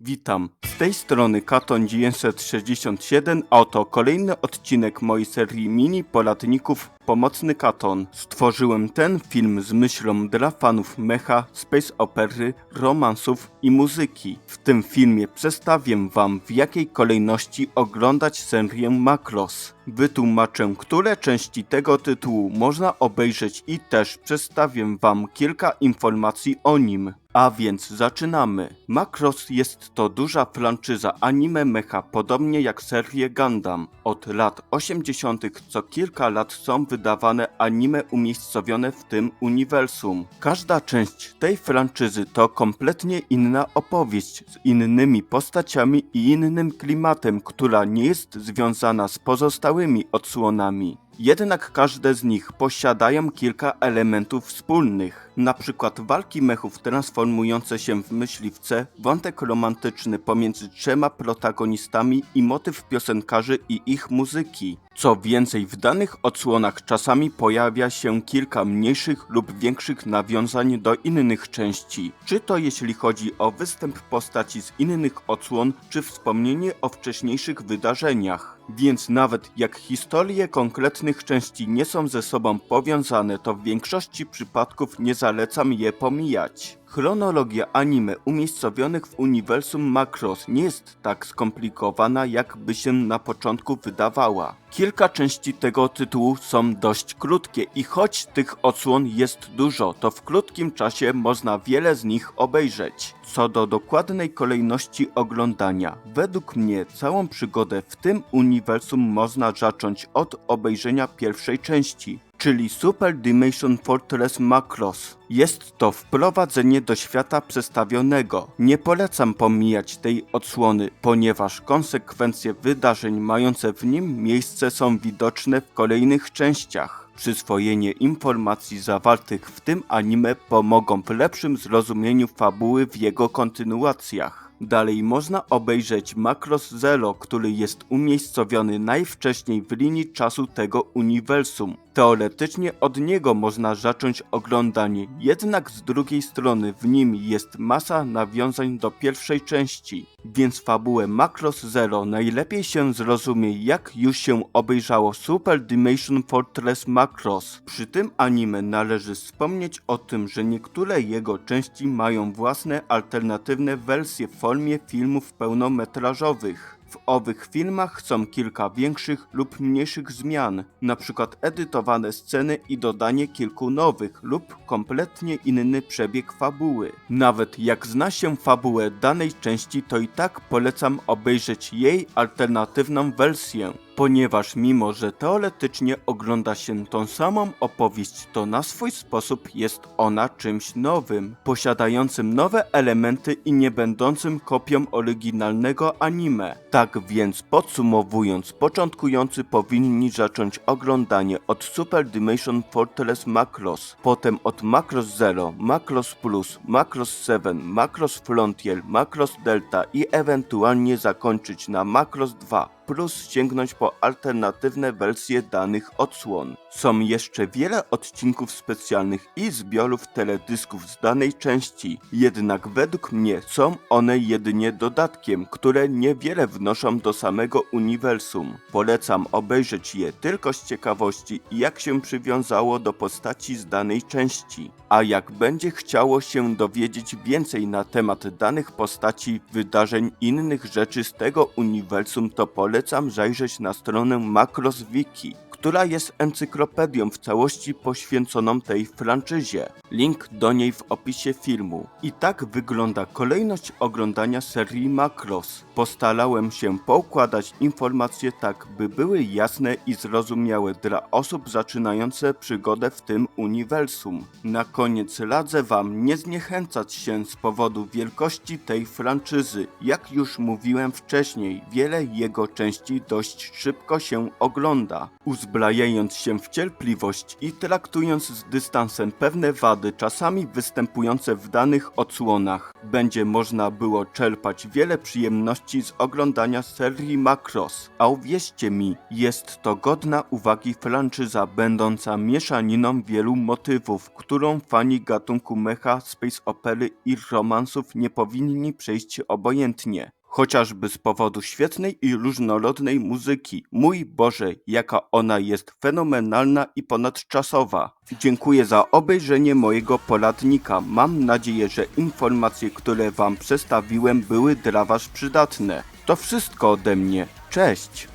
Witam, z tej strony Katon 967, a oto kolejny odcinek mojej serii mini poradników Pomocny Katon. Stworzyłem ten film z myślą dla fanów mecha, space opery, romansów i muzyki. W tym filmie przedstawię wam w jakiej kolejności oglądać serię Macross. Wytłumaczę, które części tego tytułu można obejrzeć i też przedstawię wam kilka informacji o nim. A więc zaczynamy. Macross jest to duża franczyza anime mecha, podobnie jak serie Gundam. Od lat 80. co kilka lat są wydawane anime umiejscowione w tym uniwersum. Każda część tej franczyzy to kompletnie inna opowieść z innymi postaciami i innym klimatem, która nie jest związana z pozostałymi odsłonami. Jednak każde z nich posiadają kilka elementów wspólnych, przykład walki mechów transformujące się w myśliwce, wątek romantyczny pomiędzy trzema protagonistami i motyw piosenkarzy i ich muzyki. Co więcej, w danych odsłonach czasami pojawia się kilka mniejszych lub większych nawiązań do innych części, czy to jeśli chodzi o występ postaci z innych odsłon, czy wspomnienie o wcześniejszych wydarzeniach. Więc nawet jak historie konkretnych części nie są ze sobą powiązane, to w większości przypadków nie zalecam je pomijać. Chronologia anime umiejscowionych w uniwersum Macross nie jest tak skomplikowana, jakby się na początku wydawała. Kilka części tego tytułu są dość krótkie i choć tych odsłon jest dużo, to w krótkim czasie można wiele z nich obejrzeć. Co do dokładnej kolejności oglądania, według mnie całą przygodę w tym uniwersum można zacząć od obejrzenia pierwszej części, czyli Super Dimension Fortress Macross. Jest to wprowadzenie do świata przedstawionego. Nie polecam pomijać tej odsłony, ponieważ konsekwencje wydarzeń mające w nim miejsce są widoczne w kolejnych częściach. Przyswojenie informacji zawartych w tym anime pomogą w lepszym zrozumieniu fabuły w jego kontynuacjach. Dalej można obejrzeć Macross Zero, który jest umiejscowiony najwcześniej w linii czasu tego uniwersum. Teoretycznie od niego można zacząć oglądanie, jednak z drugiej strony w nim jest masa nawiązań do pierwszej części, więc fabułę Macross Zero najlepiej się zrozumie jak już się obejrzało Super Dimension Fortress Macross. Przy tym anime należy wspomnieć o tym, że niektóre jego części mają własne alternatywne wersje w formie filmów pełnometrażowych. W owych filmach są kilka większych lub mniejszych zmian, np. edytowane sceny i dodanie kilku nowych lub kompletnie inny przebieg fabuły. Nawet jak zna się fabułę danej części, to i tak polecam obejrzeć jej alternatywną wersję ponieważ mimo, że teoretycznie ogląda się tą samą opowieść, to na swój sposób jest ona czymś nowym, posiadającym nowe elementy i nie będącym kopią oryginalnego anime. Tak więc podsumowując, początkujący powinni zacząć oglądanie od Super Dimension Fortress Macross, potem od Macross Zero, Macross Plus, Macross 7, Macross Frontier, Macross Delta i ewentualnie zakończyć na Macross 2 plus sięgnąć po alternatywne wersje danych odsłon. Są jeszcze wiele odcinków specjalnych i zbiorów teledysków z danej części, jednak według mnie są one jedynie dodatkiem, które niewiele wnoszą do samego uniwersum. Polecam obejrzeć je tylko z ciekawości jak się przywiązało do postaci z danej części. A jak będzie chciało się dowiedzieć więcej na temat danych postaci, wydarzeń innych rzeczy z tego uniwersum, to polecam zajrzeć na stronę Macross Wiki która jest encyklopedią w całości poświęconą tej franczyzie. Link do niej w opisie filmu. I tak wygląda kolejność oglądania serii Macross. Postarałem się poukładać informacje tak, by były jasne i zrozumiałe dla osób zaczynające przygodę w tym uniwersum. Na koniec radzę Wam nie zniechęcać się z powodu wielkości tej franczyzy. Jak już mówiłem wcześniej, wiele jego części dość szybko się ogląda. Uzbrajając się w cierpliwość i traktując z dystansem pewne wady, czasami występujące w danych odsłonach. Będzie można było czerpać wiele przyjemności z oglądania serii Macross. A uwierzcie mi, jest to godna uwagi franczyza będąca mieszaniną wielu motywów, którą fani gatunku mecha, space opery i romansów nie powinni przejść obojętnie. Chociażby z powodu świetnej i różnorodnej muzyki. Mój Boże, jaka ona jest fenomenalna i ponadczasowa. Dziękuję za obejrzenie mojego poradnika. Mam nadzieję, że informacje, które Wam przedstawiłem były dla Was przydatne. To wszystko ode mnie. Cześć!